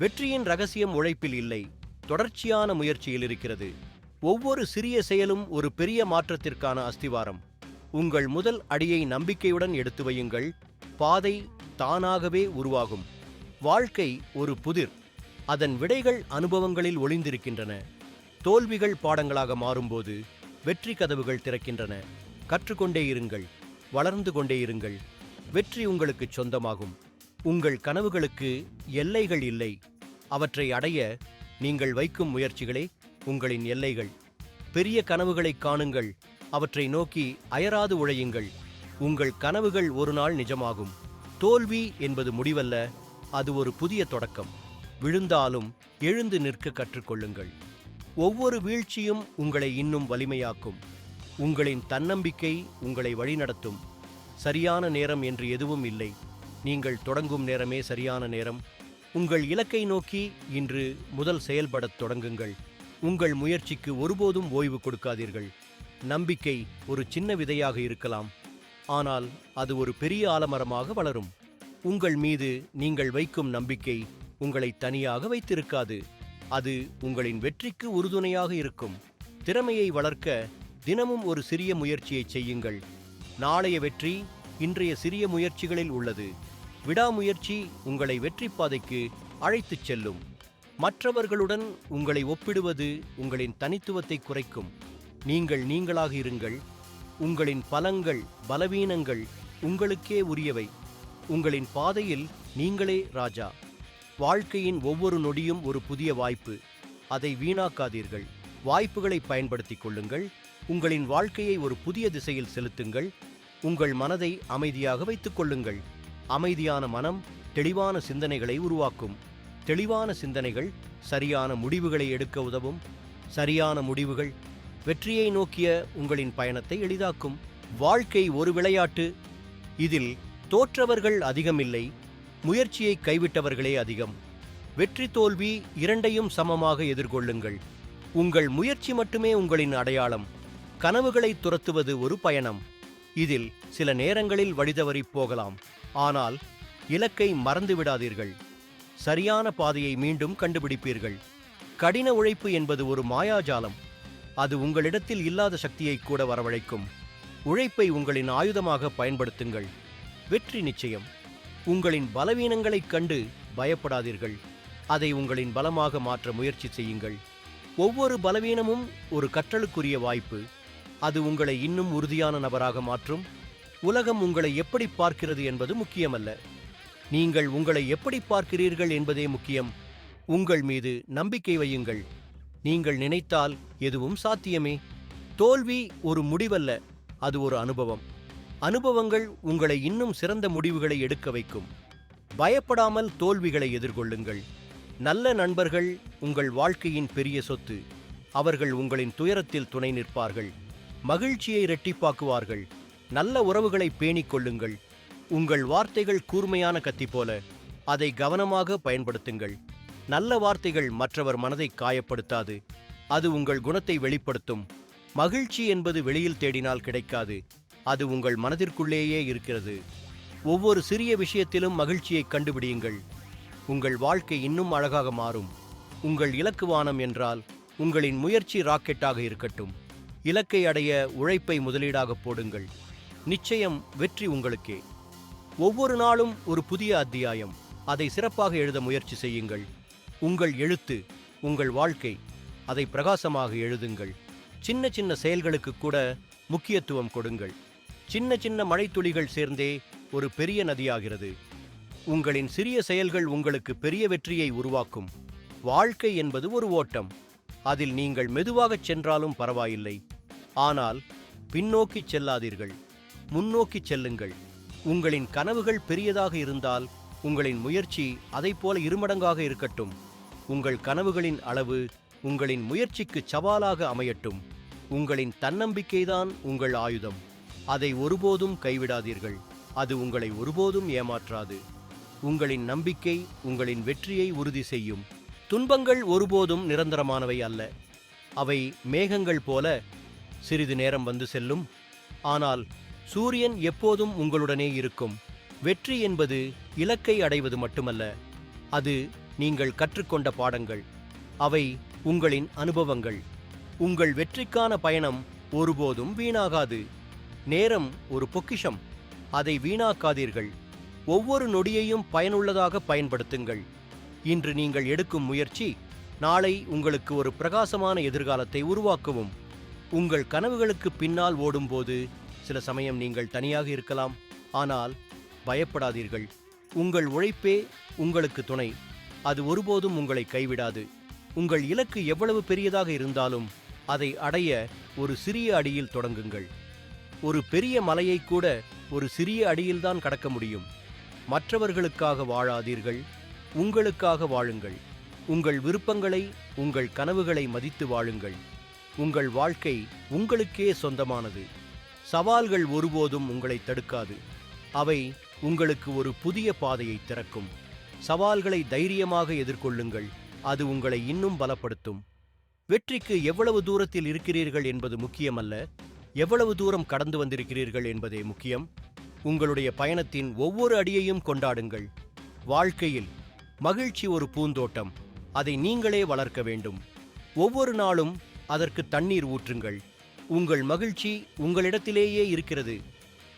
வெற்றியின் ரகசியம் உழைப்பில் இல்லை தொடர்ச்சியான முயற்சியில் இருக்கிறது. ஒவ்வொரு சிறிய செயலும் ஒரு பெரிய மாற்றத்திற்கான அஸ்திவாரம். உங்கள் முதல் அடியை நம்பிக்கையுடன் எடுத்து வையுங்கள் பாதை தானாகவே உருவாகும். வாழ்க்கை ஒரு புதிர் அதன் விடைகள் அனுபவங்களில் ஒளிந்திருக்கின்றன. தோல்விகள் பாடங்களாக மாறும்போது வெற்றி கதவுகள் திறக்கின்றன. கற்றுக்கொண்டே இருங்கள் வளர்ந்து கொண்டே இருங்கள். வெற்றி உங்களுக்கு சொந்தமாகும். உங்கள் கனவுகளுக்கு எல்லைகள் இல்லை. அவற்றை அடைய நீங்கள் வைக்கும் முயற்சிகளே உங்களின் எல்லைகள். பெரிய கனவுகளைக் காணுங்கள். அவற்றை நோக்கி அயராது உழையுங்கள். உங்கள் கனவுகள் ஒரு நாள் நிஜமாகும். தோல்வி என்பது முடிவல்ல அது ஒரு புதிய தொடக்கம். விழுந்தாலும் எழுந்து நிற்க கற்றுக்கொள்ளுங்கள். ஒவ்வொரு வீழ்ச்சியும் உங்களை இன்னும் வலிமையாக்கும். உங்களின் தன்னம்பிக்கை உங்களை வழிநடத்தும். சரியான நேரம் என்று எதுவும் இல்லை. நீங்கள் தொடங்கும் நேரமே சரியான நேரம். உங்கள் இலக்கை நோக்கி இன்று முதல் செயல்படத் தொடங்குங்கள். உங்கள் முயற்சிக்கு ஒருபோதும் ஓய்வு கொடுக்காதீர்கள். நம்பிக்கை ஒரு சின்ன விதையாக இருக்கலாம். ஆனால் அது ஒரு பெரிய ஆலமரமாக வளரும். உங்கள் மீது நீங்கள் வைக்கும் நம்பிக்கை உங்களை தனியாக வைத்திருக்காது. அது உங்களின் வெற்றிக்கு உறுதுணையாக இருக்கும். திறமையை வளர்க்க தினமும் ஒரு சிறிய முயற்சியை செய்யுங்கள். நாளைய வெற்றி இன்றைய சிறிய முயற்சிகளில் உள்ளது. விடாமுயற்சி உங்களை வெற்றி பாதைக்கு அழைத்துச் செல்லும். மற்றவர்களுடன் உங்களை ஒப்பிடுவது உங்களின் தனித்துவத்தை குறைக்கும். நீங்கள் நீங்களாக இருங்கள். உங்களின் பலங்கள் பலவீனங்கள் உங்களுக்கே உரியவை. உங்களின் பாதையில் நீங்களே ராஜா. வாழ்க்கையின் ஒவ்வொரு நொடியும் ஒரு புதிய வாய்ப்பு. அதை வீணாக்காதீர்கள். வாய்ப்புகளை பயன்படுத்திக் கொள்ளுங்கள். உங்களின் வாழ்க்கையை ஒரு புதிய திசையில் செலுத்துங்கள். உங்கள் மனதை அமைதியாக வைத்துக் கொள்ளுங்கள். அமைதியான மனம் தெளிவான சிந்தனைகளை உருவாக்கும். தெளிவான சிந்தனைகள் சரியான முடிவுகளை எடுக்க உதவும். சரியான முடிவுகள் வெற்றியை நோக்கிய உங்களின் பயணத்தை எளிதாக்கும். வாழ்க்கை ஒரு விளையாட்டு. இதில் தோற்றவர்கள் அதிகமில்லை முயற்சியை கைவிட்டவர்களே அதிகம். வெற்றி தோல்வி இரண்டையும் சமமாக எதிர்கொள்ளுங்கள். உங்கள் முயற்சி மட்டுமே உங்களின் அடையாளம். கனவுகளை துரத்துவது ஒரு பயணம். இதில் சில நேரங்களில் வழிதவறிப் போகலாம். ஆனால் இலக்கை மறந்து விடாதீர்கள் சரியான பாதையை மீண்டும் கண்டுபிடிப்பீர்கள். கடின உழைப்பு என்பது ஒரு மாயாஜாலம். அது உங்களிடத்தில் இல்லாத சக்தியை கூட வரவழைக்கும். உழைப்பை உங்களின் ஆயுதமாக பயன்படுத்துங்கள். வெற்றி நிச்சயம். உங்களின் பலவீனங்களைக் கண்டு பயப்படாதீர்கள். அதை உங்களின் பலமாக மாற்ற முயற்சி செய்யுங்கள். ஒவ்வொரு பலவீனமும் ஒரு கற்றலுக்குரிய வாய்ப்பு. அது உங்களை இன்னும் உறுதியான நபராக மாற்றும். உலகம் உங்களை எப்படி பார்க்கிறது என்பது முக்கியமல்ல. நீங்கள் உங்களை எப்படி பார்க்கிறீர்கள் என்பதே முக்கியம். உங்கள் மீது நம்பிக்கை வையுங்கள். நீங்கள் நினைத்தால் எதுவும் சாத்தியமே. தோல்வி ஒரு முடிவல்ல அது ஒரு அனுபவம். அனுபவங்கள் உங்களை இன்னும் சிறந்த முடிவுகளை எடுக்க வைக்கும். பயப்படாமல் தோல்விகளை எதிர்கொள்ளுங்கள். நல்ல நண்பர்கள் உங்கள் வாழ்க்கையின் பெரிய சொத்து. அவர்கள் உங்களின் துயரத்தில் துணை நிற்பார்கள். மகிழ்ச்சியை இரட்டிப்பாக்குவார்கள். நல்ல உறவுகளை பேணிக் கொள்ளுங்கள். உங்கள் வார்த்தைகள் கூர்மையான கத்தி போல. அதை கவனமாக பயன்படுத்துங்கள். நல்ல வார்த்தைகள் மற்றவர் மனதை காயப்படுத்தாது. அது உங்கள் குணத்தை வெளிப்படுத்தும். மகிழ்ச்சி என்பது வெளியில் தேடினால் கிடைக்காது. அது உங்கள் மனதிற்குள்ளேயே இருக்கிறது. ஒவ்வொரு சிறிய விஷயத்திலும் மகிழ்ச்சியை கண்டுபிடியுங்கள். உங்கள் வாழ்க்கை இன்னும் அழகாக மாறும். உங்கள் இலக்கு வானம் என்றால் உங்களின் முயற்சி ராக்கெட்டாக இருக்கட்டும். இலக்கை அடைய உழைப்பை முதலீடாக போடுங்கள். நிச்சயம் வெற்றி உங்களுக்கே. ஒவ்வொரு நாளும் ஒரு புதிய அத்தியாயம். அதை சிறப்பாக எழுத முயற்சி செய்யுங்கள். உங்கள் எழுத்து உங்கள் வாழ்க்கை அதை பிரகாசமாக எழுதுங்கள். சின்ன சின்ன செயல்களுக்கு கூட முக்கியத்துவம் கொடுங்கள். சின்ன சின்ன மழைத்துளிகள் சேர்ந்தே ஒரு பெரிய நதியாகிறது. உங்களின் சிறிய செயல்கள் உங்களுக்கு பெரிய வெற்றியை உருவாக்கும். வாழ்க்கை என்பது ஒரு ஓட்டம். அதில் நீங்கள் மெதுவாகச் சென்றாலும் பரவாயில்லை. ஆனால் பின்னோக்கிச் செல்லாதீர்கள். முன்னோக்கிச் செல்லுங்கள். உங்களின் கனவுகள் பெரியதாக இருந்தால் உங்களின் முயற்சி அதைப் போல இருமடங்காக இருக்கட்டும். உங்கள் கனவுகளின் அளவு உங்களின் முயற்சிக்கு சவாலாக அமையட்டும். உங்களின் தன்னம்பிக்கைதான் உங்கள் ஆயுதம். அதை ஒருபோதும் கைவிடாதீர்கள். அது உங்களை ஒருபோதும் ஏமாற்றாது. உங்களின் நம்பிக்கை உங்களின் வெற்றியை உறுதி செய்யும். துன்பங்கள் ஒருபோதும் நிரந்தரமானவை அல்ல. அவை மேகங்கள் போல சிறிது நேரம் வந்து செல்லும். ஆனால் சூரியன் எப்போதும் உங்களுடனே இருக்கும். வெற்றி என்பது இலக்கை அடைவது மட்டுமல்ல அது நீங்கள் கற்றுக்கொண்ட பாடங்கள். அவை உங்களின் அனுபவங்கள். உங்கள் வெற்றிக்கான பயணம் ஒருபோதும் வீணாகாது. நேரம் ஒரு பொக்கிஷம். அதை வீணாக்காதீர்கள். ஒவ்வொரு நொடியையும் பயனுள்ளதாக பயன்படுத்துங்கள். இன்று நீங்கள் எடுக்கும் முயற்சி நாளை உங்களுக்கு ஒரு பிரகாசமான எதிர்காலத்தை உருவாக்கவும். உங்கள் கனவுகளுக்கு பின்னால் ஓடும்போது சில சமயம் நீங்கள் தனியாக இருக்கலாம். ஆனால் பயப்படாதீர்கள். உங்கள் உழைப்பே உங்களுக்கு துணை. அது ஒருபோதும் உங்களை கைவிடாது. உங்கள் இலக்கு எவ்வளவு பெரியதாக இருந்தாலும் அதை அடைய ஒரு சிறிய அடியில் தொடங்குங்கள். ஒரு பெரிய மலையை கூட ஒரு சிறிய அடியில்தான் கடக்க முடியும். மற்றவர்களுக்காக வாழாதீர்கள். உங்களுக்காக வாழுங்கள். உங்கள் விருப்பங்களை உங்கள் கனவுகளை மதித்து வாழுங்கள். உங்கள் வாழ்க்கை உங்களுக்கே சொந்தமானது. சவால்கள் ஒருபோதும் உங்களை தடுக்காது. அவை உங்களுக்கு ஒரு புதிய பாதையை திறக்கும். சவால்களை தைரியமாக எதிர்கொள்ளுங்கள். அது உங்களை இன்னும் பலப்படுத்தும். வெற்றிக்கு எவ்வளவு தூரத்தில் இருக்கிறீர்கள் என்பது முக்கியமல்ல. எவ்வளவு தூரம் கடந்து வந்திருக்கிறீர்கள் என்பதே முக்கியம். உங்களுடைய பயணத்தின் ஒவ்வொரு அடியையும் கொண்டாடுங்கள். வாழ்க்கையில் மகிழ்ச்சி ஒரு பூந்தோட்டம். அதை நீங்களே வளர்க்க வேண்டும். ஒவ்வொரு நாளும் அதற்கு தண்ணீர் ஊற்றுங்கள். உங்கள் மகிழ்ச்சி உங்களிடத்திலேயே இருக்கிறது.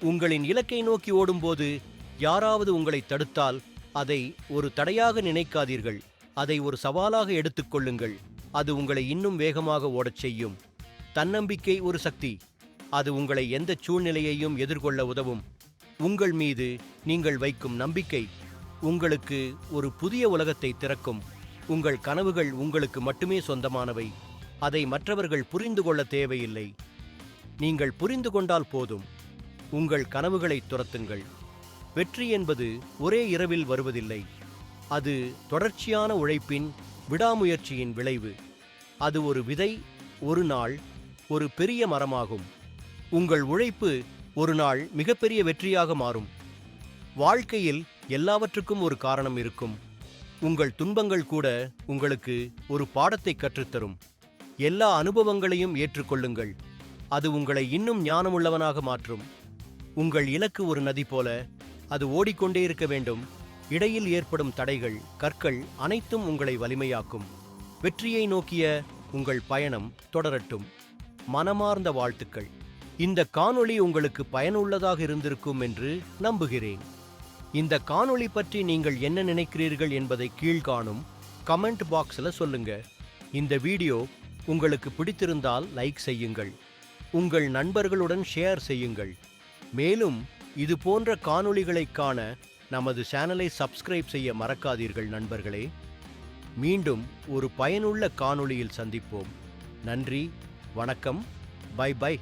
உங்களின் இலக்கை நோக்கி ஓடும்போது யாராவது உங்களை தடுத்தால் அதை ஒரு தடையாக நினைக்காதீர்கள். அதை ஒரு சவாலாக எடுத்துக்கொள்ளுங்கள் அது உங்களை இன்னும் வேகமாக ஓடச் செய்யும். தன்னம்பிக்கை ஒரு சக்தி. அது உங்களை எந்த சூழ்நிலையையும் எதிர்கொள்ள உதவும். உங்கள் மீது நீங்கள் வைக்கும் நம்பிக்கை உங்களுக்கு ஒரு புதிய உலகத்தை திறக்கும். உங்கள் கனவுகள் உங்களுக்கு மட்டுமே சொந்தமானவை. அதை மற்றவர்கள் புரிந்து கொள்ள தேவையில்லை. நீங்கள் புரிந்து கொண்டால் போதும். உங்கள் கனவுகளை துரத்துங்கள். வெற்றி என்பது ஒரே இரவில் வருவதில்லை. அது தொடர்ச்சியான உழைப்பின் விடாமுயற்சியின் விளைவு. அது ஒரு விதை ஒரு நாள் ஒரு பெரிய மரமாகும். உங்கள் உழைப்பு ஒரு நாள் மிகப்பெரிய வெற்றியாக மாறும். வாழ்க்கையில் எல்லாவற்றுக்கும் ஒரு காரணம் இருக்கும். உங்கள் துன்பங்கள் கூட உங்களுக்கு ஒரு பாடத்தை கற்றுத்தரும். எல்லா அனுபவங்களையும் ஏற்றுக்கொள்ளுங்கள். அது உங்களை இன்னும் ஞானமுள்ளவனாக மாற்றும். உங்கள் இலக்கு ஒரு நதி போல அது ஓடிக்கொண்டே இருக்க வேண்டும். இடையில் ஏற்படும் தடைகள் கற்கள் அனைத்தும் உங்களை வலிமையாக்கும். வெற்றியை நோக்கிய உங்கள் பயணம் தொடரட்டும். மனமார்ந்த வாழ்த்துக்கள். இந்த காணொளி உங்களுக்கு பயனுள்ளதாக இருந்திருக்கும் என்று நம்புகிறேன். இந்த காணொளி பற்றி நீங்கள் என்ன நினைக்கிறீர்கள் என்பதை கீழ்காணும் கமெண்ட் பாக்ஸில் சொல்லுங்க. இந்த வீடியோ உங்களுக்கு பிடித்திருந்தால் லைக் செய்யுங்கள். உங்கள் நண்பர்களுடன் ஷேர் செய்யுங்கள். மேலும் இது போன்ற காணொளிகளை காண நமது சேனலை சப்ஸ்கிரைப் செய்ய மறக்காதீர்கள் நண்பர்களே. மீண்டும் ஒரு பயனுள்ள காணொளியில் சந்திப்போம். நன்றி வணக்கம் பை பை.